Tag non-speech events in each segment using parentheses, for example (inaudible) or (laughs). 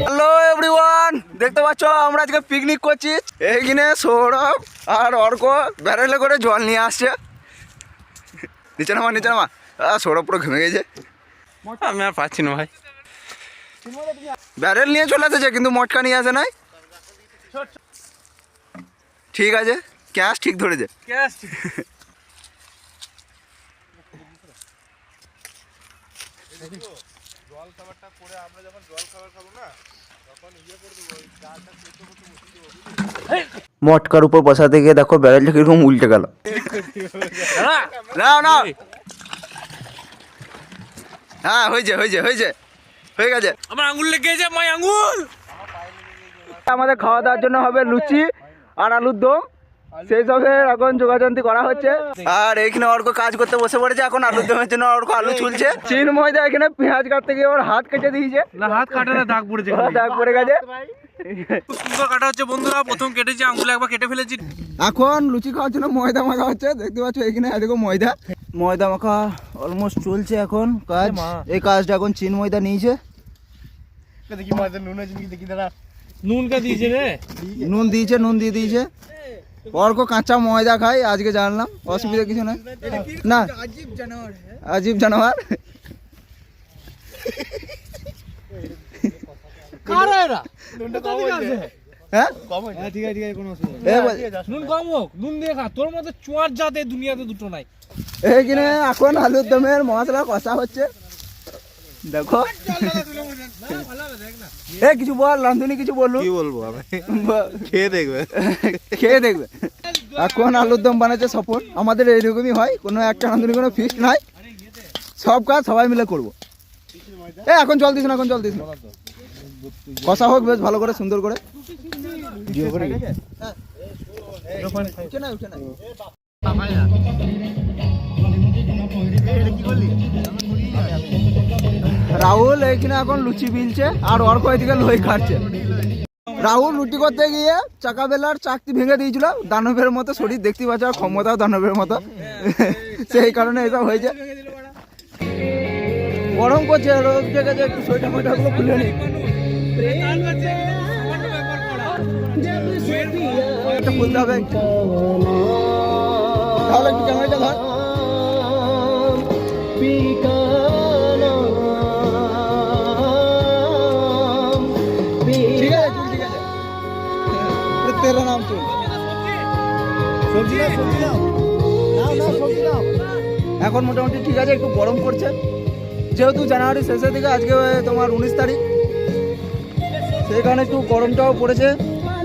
Hello everyone দেখতে পাচ্ছ, আমরা আজকে পিকনিক করছি। এইখানে সৌরভ আর অর্ক ব্যারেলে করে জল নিয়ে আসছে। নিচে নামা নিচে নামা। সৌরভ পুরো ঘেমে গেছে। আমি আর পাচ্ছি না, ভাই। ব্যারেল নিয়ে চলে এসেছে, কিন্তু মটকা নিয়ে আসে নাই। ঠিক আছে ক্যাশ ঠিক ধরেছে। মটকার উপর বসাতে গিয়ে দেখো ব্যারেলটা কীরকম উল্টে গেল। না না হ্যাঁ হয়েছে হয়েছে হয়েছে হয়ে গেছে। আমার আঙ্গুল লেগে গেছে মাই আঙ্গুল আমাদের খাওয়া দাওয়ার জন্য হবে লুচি আর আলুর দম। সেই সবে এখন যোগাযন্ত্রী করা হচ্ছে। আর এখানে অর্ক কাজ করতে বসে পড়েছে এখন আলুর দমের জন্য অর্ক আলু চিন ময়দা এখানে পেঁয়াজ কাটতে গিয়ে ওর হাত কেটে দিয়েছে। না হাত কাটে না দাগ পড়েছে দাগ পড়ে গেছে। খুব সুন্দর কাটা হচ্ছে বন্ধুরা প্রথম কেটেছি আঙ্গুলে একবার কেটে ফেলেছি। এখন লুচি খাওয়ার জন্য ময়দা মাখা হচ্ছে দেখতে পাচ্ছ এখানে এদিকে ময়দা। ময়দা মাখা অলমোস্ট চলছে এখন কাজ। এই কাজটা এখন চিন ময়দা নিয়েছে। নুনটা দিয়েছে রে। নুন দিয়েছে নুন দিয়ে দিয়েছে। অর্ক কাঁচা ময়দা খায় আজকে জানলাম অসুবিধা কিছু নাই না আজীব জানোয়ার কারা এরা হ্যাঁ ঠিক আছে ঠিক আছে কোনো অসুবিধা এ বল- নুন কম হোক নুন দিয়ে খা তোর মতো চুয়ার জাতে দুনিয়াতে দুটো নাই এইখানে এখন আলুর দমের মশলা কষা হচ্ছে দেখো। (laughs) এ কিছু বল রান্ধুনি কিছু বললু কি বলব আমি? খেয়ে দেখবে। (laughs) খেয়ে দেখবে। এখন আলুর দম বানাচ্ছে সপন আমাদের এইরকমই হয় কোনো একটা রাঁধুনি কোনো ফিক্সড নাই। সব কাজ সবাই মিলে করব। এ এখন জল দিস না এখন জল দিস না। কষা হোক বেশ ভালো করে সুন্দর করে। উঠে না, উঠে না। রাহুল এইখানে এখন লুচি বিলছে আর অর্ক এদিকে লোই খাচ্ছে। রাহুল রুটি করতে গিয়ে চাকা বেলার চাকতি ভেঙে দিয়েছিল। দানবের মতো শরীর দেখতে পাচ্ছে, আর ক্ষমতাও দানবের মতো। সেই কারণে এসব হয়েছে। গরম করছে, রোদ জেগেছে একটু সোয়েটার ফোয়েটারগুলো খুলে নি। খুলতে হবে। তাহলে একটু ক্যামেরাটা ধর। সবজি দাও সবজি দাও নাও নাও সবজি দাও এখন মোটামুটি ঠিক আছে একটু গরম করছে যেহেতু জানুয়ারি শেষের দিকে আজকে তোমার উনিশ তারিখ। সেই কারণে একটু গরমটাও পড়েছে।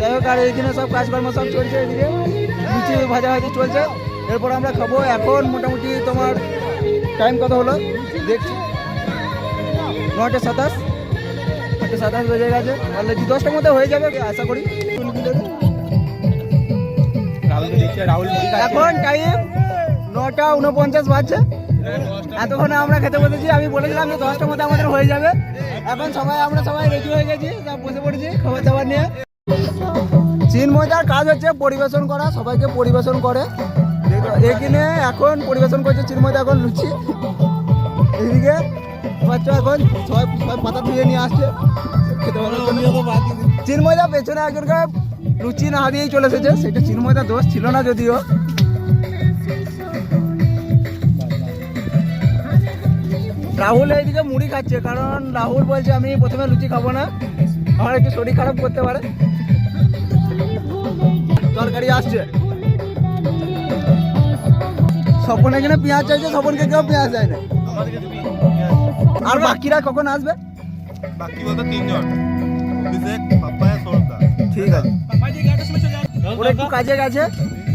যাই হোক আর এইখানে সব কাজকর্ম সব চলছে এদিকে। লুচি ভাজা ভাজি চলছে। এরপর আমরা খাব এখন মোটামুটি তোমার টাইম কত হলো? দেখছি। নটা সাতাশ। নয়টা সাতাশ বেজে গেছে। তাহলে কি দশটার মধ্যে হয়ে যাবে, আশা করি। এখন টাইম নটা উনপঞ্চাশ বাজছে। এতক্ষণে আমরা খেতে বসেছি। আমি বলেছিলাম যে দশটার মধ্যে আমাদের হয়ে যাবে। এখন সবাই, আমরা সবাই রেডি হয়ে গেছি। বসে পড়েছি খাবার দাবার নিয়ে। চিন্ময়দার কাজ হচ্ছে পরিবেশন করা। সবাইকে পরিবেশন করে। দেখো, এখানে এখন পরিবেশন করছে চিন্ময়দা এখন লুচি। এইদিকে বাচ্চা এখন সবাই সবাই পাতা ধুয়ে নিয়ে আসছে। চিন্ময়দা পেছনে একজনকে লুচি না দিয়েই চলে এসেছে। সেটা চিন্ময়দা দোষ ছিল না যদিও। রাহুল এইদিকে মুড়ি খাচ্ছে কারণ রাহুল বলছে আমি প্রথমে লুচি খাব না। আমার একটু শরীর খারাপ করতে পারে। তরকারি আসছে। স্বপন এখানে পেঁয়াজ চাইছে স্বপনকে কেউ পেঁয়াজ দেয় না আর বাকিরা কখন আসবে? বাকি বলতে তিনজন। অভিষেক পাপ্পায়া সৌরভদা ঠিক আছে। ওরা একটু কাজে গেছে।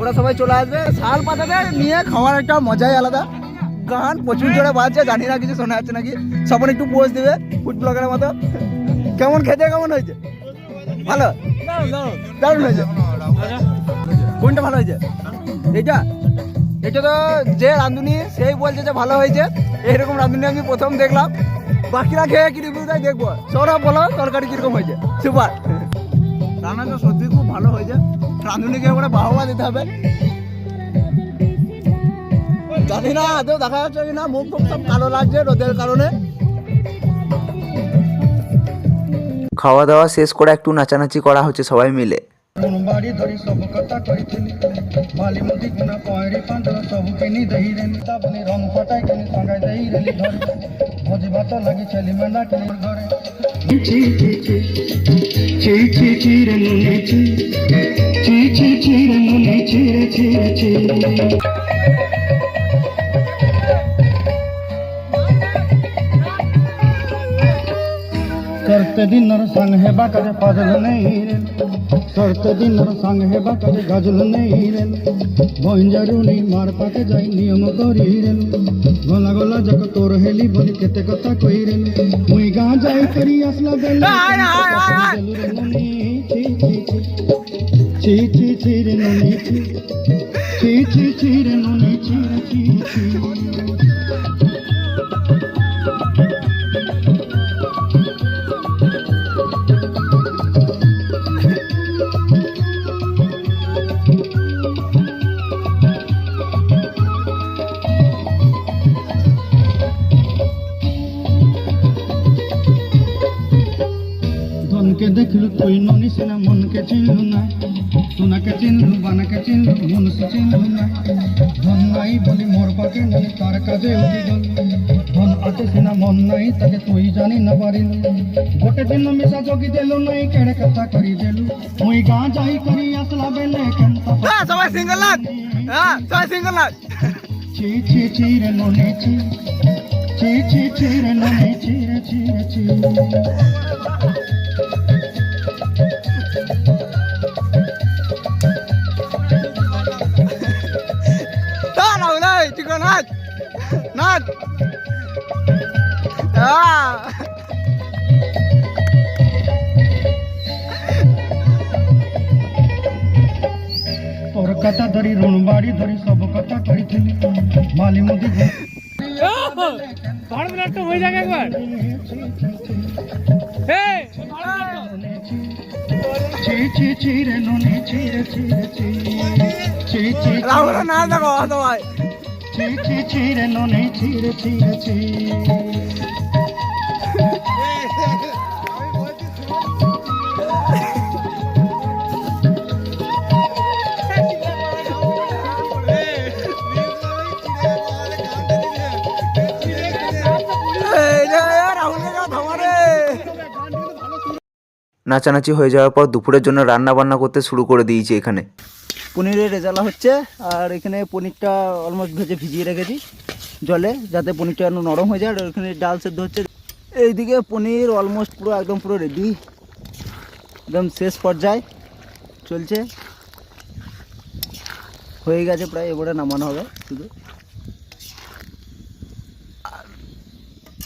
ওরা সবাই চলে আসবে। শাল পাতাতে নিয়ে খাওয়ার একটা মজাই আলাদা। গান প্রচুর জোরে বাজছে জানি না কিছু শোনা যাচ্ছে নাকি। সবাই একটু পোজ দিবে ফুড ব্লগের মতো। কেমন খেতে কেমন হয়েছে? ভালো? দারুণ হয়েছে। কোনটা ভালো হয়েছে? এটা এটা তো যে রাঁধুনি সেই বলছে যে ভালো হয়েছে। এইরকম রাঁধুনি আমি প্রথম দেখলাম। বাকিরা খেয়ে কি রিভিউ দেয় দেখব। সৌরভ বলো তরকারি কীরকম হয়েছে? সুপার। রান্নাটা সত্যি খুব ভালো হয়েছে। রাঁধুনিকে এবারে বাহবা দিতে হবে। জানি না আদৌ দেখা যাচ্ছে কি না মুখ ফুখ সব কালো লাগছে রোদের কারণে। খাওয়া দাওয়া শেষ করে একটু নাচানাচি করা হচ্ছে সবাই মিলে। बारी धरी सब कथा कही माली मोदी गुना पहरी पांजरा सब किनी दही रे। रंग पटाई के संगाई दही भोजी भात लगी चली मेंदा के ची ची ची ची ची ची रे ची। ची ची ची रे ची रे, ची ची करते दिन संग है बाकर पाजल नहीं रे। শর্ত দিনর সাংহে বাকারে গাজল নেইরেন ভঞ্জারুনি মার পাকে যাই নিয়ম করিরেন গলা গলা জগ তোর হেলি বলি কেতে কথা কইরেন মুই গা যাই করি আসলা বেলা ধনকে দেখলু তুই ননি সিনা মনকে চিনলু না। সোনাকে চিনলু বানাকে চিনলু মনুষ্য চিনলু না। ধন নাই বলি মোর পাকে ননি তার কাজে উঠি গল ধন আছে সিনা মন নাই তাকে তুই জানি না পারিলু। গোটে দিন মিশা জগি দেলু নাই কেড়ে কথা করি দেলু। মুই গাঁ যাই করি আসলা বেলে কেনতা হ্যাঁ সবাই সিঙ্গেল লাগ হ্যাঁ সবাই সিঙ্গেল লাগ ছি ছি ছি রে ননি ছি। ছি ছি ছি রে ননি ছি রে ছি রে ছি নাচ নাচ। তোর কথা ধরি ঋণ বাড়ি ধরি সব কথা কইছিলি মালি মুদি হয়ে যাক একবার। রাহুল নাচ দেখো সবাই ছি ননি নাচানাচি হয়ে যাওয়ার পর দুপুরের জন্য রান্না বান্না করতে শুরু করে দিয়েছি এখানে। পনিরের রেজালা হচ্ছে, আর এখানে পনিরটা অলমোস্ট ভেজে ভিজিয়ে রেখেছি জলে, যাতে পনিরটা নরম হয়ে যায়, আর এখানে ডাল সেদ্ধ হচ্ছে। এইদিকে পনির অলমোস্ট পুরো একদম পুরো রেডি একদম শেষ পর্যায়ে চলছে। হয়ে গেছে প্রায়, এবারে নামানো হবে শুধু।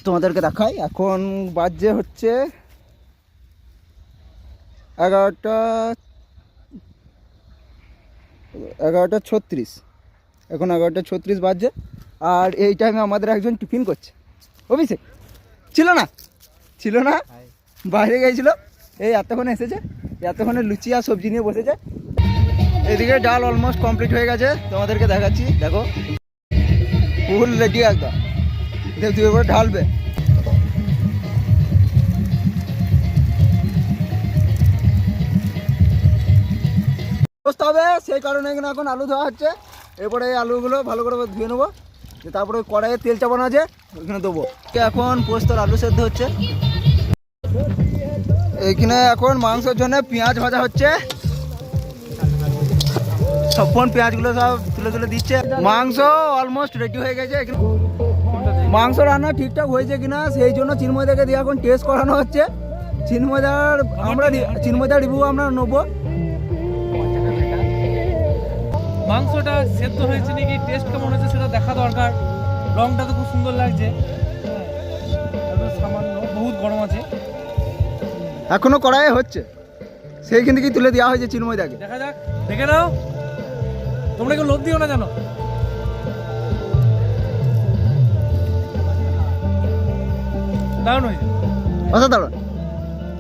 তোমাদেরকে দেখাই, এখন বাজে হচ্ছে এগারোটা এগারোটা ছত্রিশ। এখন এগারোটা ছত্রিশ বাজছে আর এই টাইমে আমাদের একজন টিফিন করছে। অভিষেক ছিল না? ছিল না? বাইরে গিয়েছিল এই এতক্ষণ এসেছে। এতক্ষণে লুচি আর সবজি নিয়ে বসেছে। এদিকে ডাল অলমোস্ট কমপ্লিট হয়ে গেছে। তোমাদেরকে দেখাচ্ছি। দেখো ফুল রেডি একদম। দেখ তুই এবার ঢালবে। বসতে হবে সেই কারণে এখানে এখন আলু ধোয়া হচ্ছে। এরপরে এই আলুগুলো ভালো করে ধুয়ে নেব। তারপরে কড়াইয়ে তেল চাপানো আছে, ওইখানে দেবো। এখন পোস্তর আলু সেদ্ধ হচ্ছে। এইখানে এখন মাংসের জন্য পেঁয়াজ ভাজা হচ্ছে। সবক্ষণ পেঁয়াজগুলো সব তুলে তুলে দিচ্ছে। মাংস অলমোস্ট রেডি হয়ে গেছে। মাংস রান্না ঠিকঠাক হয়েছে কিনা, সেই জন্য চিন্ময়দাকে দিয়ে এখন টেস্ট করানো হচ্ছে। চিন্ময়দার আমরা চিন্ময়দার রিভিউ আমরা নেব। মাংসটা সেদ্ধ হয়েছে নাকি টেস্ট কেমন হয়েছে সেটা দেখা দরকার। রংটা তো খুব সুন্দর লাগছে। সামান্য বহুত গরম আছে। এখনও কড়াই হচ্ছে। সেইখান থেকেই তুলে দেওয়া হয়েছে চিন্ময়দাকে দেখা যাক দেখে নাও। তোমরা কেউ লোভ দিও না জানো। দারুণ হয়েছে। অসাধারণ।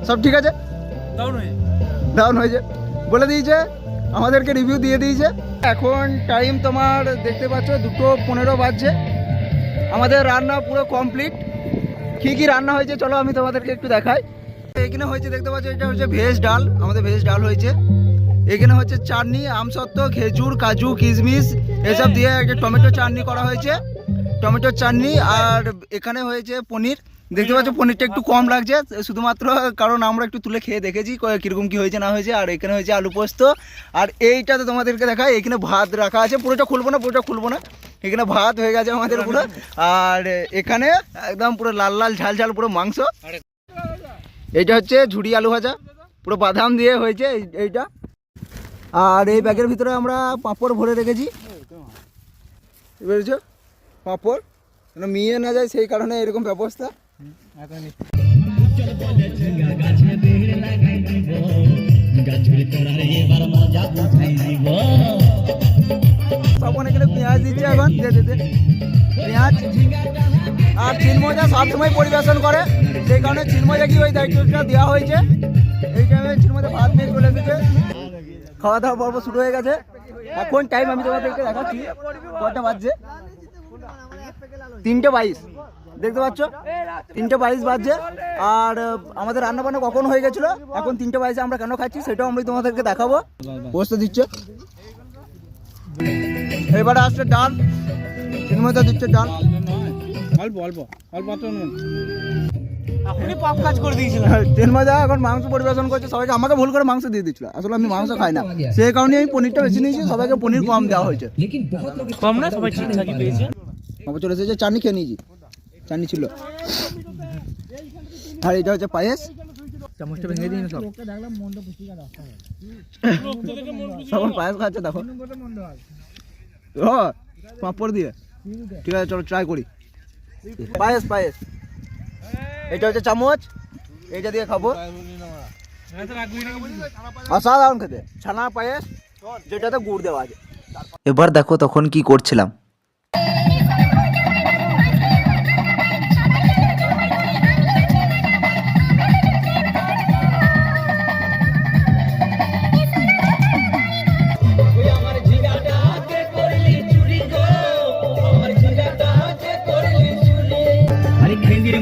সব ঠিক আছে? দারুণ হয়েছে। ডাউন হয়েছে। বলে দিয়েছে আমাদেরকে রিভিউ দিয়ে দিয়েছে। এখন টাইম তোমার দেখতে পাচ্ছ দুটো পনেরো বাজছে। আমাদের রান্না পুরো কমপ্লিট কি কি রান্না হয়েছে চলো আমি তোমাদেরকে একটু দেখাই। এখানে হয়েছে দেখতে পাচ্ছ, এটা হচ্ছে ভেজ ডাল, আমাদের ভেজ ডাল হয়েছে। এখানে হচ্ছে চাটনি আমসত্ত্ব খেজুর, কাজু, কিশমিশ, এসব দিয়ে একটা টমেটো চাটনি করা হয়েছে। টমেটো চাটনি আর এখানে হয়েছে পনির। দেখতে পাচ্ছ, পনিরটা একটু কম লাগছে, শুধুমাত্র কারণ আমরা একটু তুলে খেয়ে দেখেছি কীরকম কি হয়েছে, না হয়েছে, আর এখানে হয়েছে আলু পোস্ত। আর এইটাতে তোমাদেরকে দেখায় এখানে ভাত রাখা আছে, পুরোটা খুলবো না, পুরোটা খুলবো না। এখানে ভাত হয়ে গেছে আমাদের পুরো। আর এখানে একদম পুরো লাল লাল, ঝাল ঝাল পুরো মাংস। এইটা হচ্ছে ঝুড়ি আলু ভাজা, পুরো বাদাম দিয়ে হয়েছে এই- এইটা। আর এই ব্যাগের ভিতরে আমরা পাঁপড় ভরে রেখেছি। বুঝেছ পাঁপড় মিয়ে না যায়, সেই কারণে এরকম ব্যবস্থা। তখন এখানে পেঁয়াজ দিচ্ছে এখন দে দে পেঁয়াজ আর চিনমজা সবসময় পরিবেশন করে। সেই কারণে চিনমজাকে ওই দায়িত্বটা দেওয়া হয়েছে। এই টাইমে চিনমজা ভাত নিয়ে চলে এসেছে। খাওয়া দাওয়া পর্ব শুরু হয়ে গেছে। এখন টাইম আমি তোমাদেরকে দেখাচ্ছি। কটা বাজছে? তিনটে বাইশ। দেখতে পাচ্ছ? তিনটে বাইশ বাজছে। আর আমাদের রান্না বান্না কখন হয়ে গেছিল? এখন তিনটে বাইশে আমরা কেন খাচ্ছি সেটাও আমি তোমাদেরকে দেখাবো। বসতে দিচ্ছে? এবারে আসছে ডাল। চিনময়দা দিচ্ছে ডাল। অল্প অল্প অল্প পাপ কাজ করে দিয়েছিলাম। চিনময়দা এখন মাংস পরিবেশন করছে। সবাইকে আমাকে ভুল করে মাংস দিয়ে দিচ্ছিল আসলে আমি মাংস খাই না। সেই কারণে আমি পনিরটা বেশি নিয়েছি। সবাইকে পনির কম দেওয়া হয়েছে। কম না সবাই ঠিকঠাকই পেয়েছে। আমার চলে এসেছে চাটনি খেয়ে নিয়েছি। চাটনি ছিল। আর এটা হচ্ছে পায়েস। চামচটা ভেঙে দিন সব। সবাই পায়েস খাচ্ছে দেখো ও পাঁপড় দিয়ে। ঠিক আছে চলো ট্রাই করি। পায়েস পায়েস। এটা হচ্ছে চামচ। এইটা দিয়ে খাব। অসাধারণ খেতে। ছানা পায়েস যেটাতে গুড় দেওয়া আছে। এবার দেখো তখন কি করছিলাম।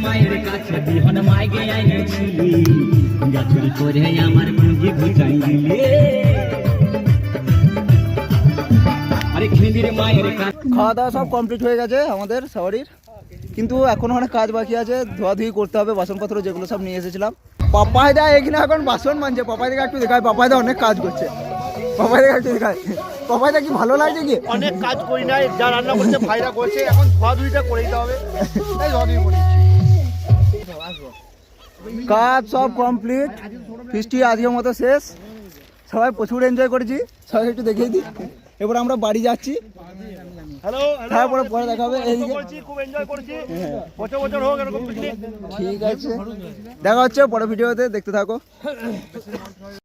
মায়ের কাছে বিহন মাইগে আইনেছিলি গাছুর করে আমার মুরগি ঘুচাই দিলে। আরে খেন্দির মায়ের কাছে খাওয়া দাওয়া সব কমপ্লিট হয়ে গেছে আমাদের সবারই কিন্তু এখনও অনেক কাজ বাকি আছে ধোয়াধুয়ি করতে হবে বাসনপত্র যেগুলো সব নিয়ে এসেছিলাম। পাপাইদা এখানে এখন বাসন মানছে পাপাইদাকে একটু দেখায় পাপাইদা অনেক কাজ করছে। পাপাইদাকে একটু দেখায় পাপাইদা কি ভালো লাগছে কি অনেক কাজ করি নাই যা রান্না করছে ভাইরা করছে এখন ধোয়া ধুইটা করে দিতে হবে। তাই ধোয়া ধুই করি। কাজ সব কমপ্লিট ফিস্টি আজকের মতো শেষ। সবাই প্রচুর এনজয় করেছি। সবাই একটু দেখিয়ে দিই। এবার আমরা বাড়ি যাচ্ছি। হ্যালো তারপরে পরে দেখা হবে। খুব এনজয় করছি। বছর বছর হোক এরকম ঠিক আছে। দেখা হচ্ছে পরে ভিডিওতে। দেখতে থাকো।